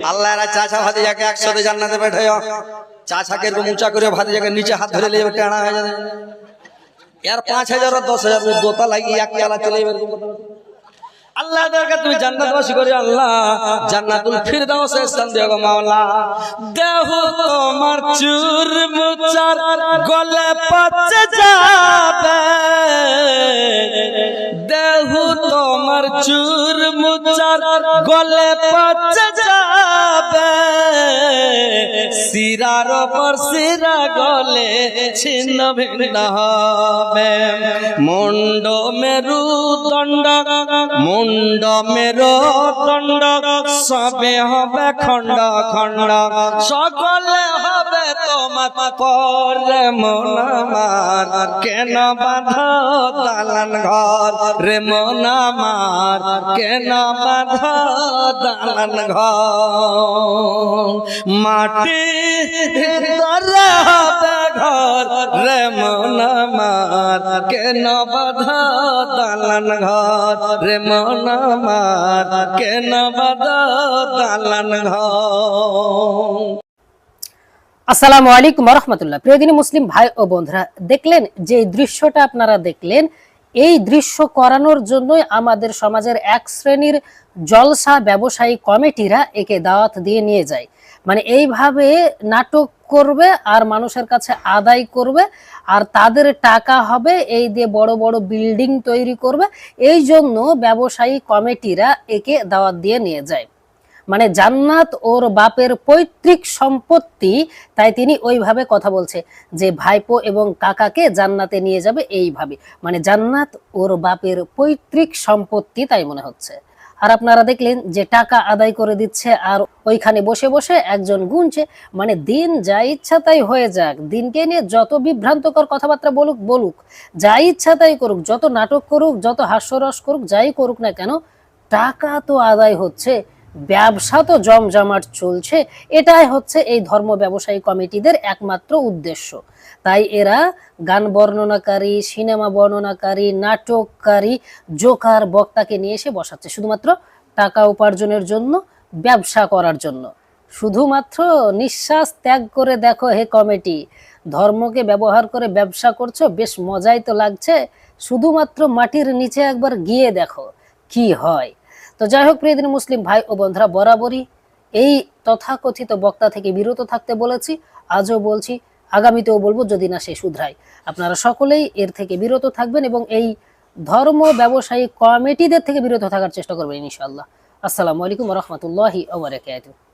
আল্লাহ চাচা ভাতিজাকে একসাথে জান্নাতে বেঠায় চাচাকে এরকম উঁচা করে ভাতিজাকে নিচে হাত ধরে যাবে টেনা হয়ে যাবে। এর পাঁচ হাজার আর দশ হাজার দোতা লাগিয়ে এক চালা চলে যাবে। আল্লাহ তাআলাকে তুমি জান্নাতবাসী করে আল্লাহ, জান্নাতুল ফিরদাউসে স্থান দিও গো মাওলা। দেহ তোমার চুর মুচার গলে পচে যাবে। দেহ তোমার চুর মুচার গলে পচে যাবে। সিরার পর সিরা গলে ছিন্ন ভিন্ন হবে। মুন্ড মেরু দণ্ড, মুন্ড মেরু দণ্ড, সবে হবে খণ্ড খণ্ড, সকলে হবে তোমার পরে মন আমার কেন বাঁধ দালান ঘর? রে মন আমার কেন বাঁধ দালান ঘর? মাটি ধরে হবে ঘর। রে মন আমার কেন বাঁধ দালান ঘর? রে মন আমার কেন বাঁধ দালান ঘর? আসসালামু আলাইকুম রহমতুল্লাহ। প্রিয়দিনী মুসলিম ভাই ও বন্ধুরা, দেখলেন যে দৃশ্যটা আপনারা দেখলেন, এই দৃশ্য করানোর জন্যই আমাদের সমাজের এক শ্রেণির জলসা ব্যবসায়ী কমিটিরা একে দাওয়াত দিয়ে নিয়ে যায়। মানে এইভাবে নাটক করবে আর মানুষের কাছে আদায় করবে আর তাদের টাকা হবে, এই দিয়ে বড় বড় বিল্ডিং তৈরি করবে, এই জন্য ব্যবসায়ী কমিটিরা একে দাওয়াত দিয়ে নিয়ে যায়। মানে জান্নাত ওর বাপের পৈতৃক সম্পত্তি, তাই তিনি ওইভাবে কথা বলছে যে ভাইপো এবং কাকাকে জান্নাতে নিয়ে যাবে এইভাবে। মানে জান্নাত ওর বাপের পৈতৃক সম্পত্তি তাই মনে হচ্ছে। আর আপনারা দেখলেন যে টাকা আদায় করে দিচ্ছে আর ওইখানে বসে বসে একজন গুনছে। মানে দিন যা ইচ্ছা তাই হয়ে যাক, দিনকে নিয়ে যত বিভ্রান্তকর কথাবার্তা বলুক বলুক, যা ইচ্ছা তাই করুক, যত নাটক করুক, যত হাস্যরস করুক, যাই করুক না কেন, টাকা তো আদায় হচ্ছে। ব্যবসা তো জমজমাট চলছে, এটাই হচ্ছে এই ধর্ম ব্যবসায়ী কমিটিদের একমাত্র উদ্দেশ্য। তাই এরা গান বর্ণনাকারী, সিনেমা বর্ণনাকারী, নাটককারী, জোকার বক্তাকে নিয়ে এসে বসাচ্ছে, শুধুমাত্র টাকা উপার্জনের জন্য, ব্যবসা করার জন্য। শুধুমাত্র নিঃশ্বাস ত্যাগ করে দেখো হে কমিটি, ধর্মকে ব্যবহার করে ব্যবসা করছ, বেশ মজাই তো লাগছে, শুধুমাত্র মাটির নিচে একবার গিয়ে দেখো, কি হয়। তো যাই হোক প্রিয়দিন মুসলিম ভাই ও বন্ধুরা, বরাবরই এই তথাকথিত বক্তা থেকে বিরত থাকতে বলেছি। আজও বলছি, আগামীতেও বলব যদি না সে শুধরায়। আপনারা সকলেই এর থেকে বিরত থাকবেন এবং এই ধর্ম ব্যবসায়ী কমিটিদের থেকে বিরত থাকার চেষ্টা করবেন ইনশাল্লাহ আসসালামু আলাইকুম রহমতুল্লাহি ওবরাকাতুহু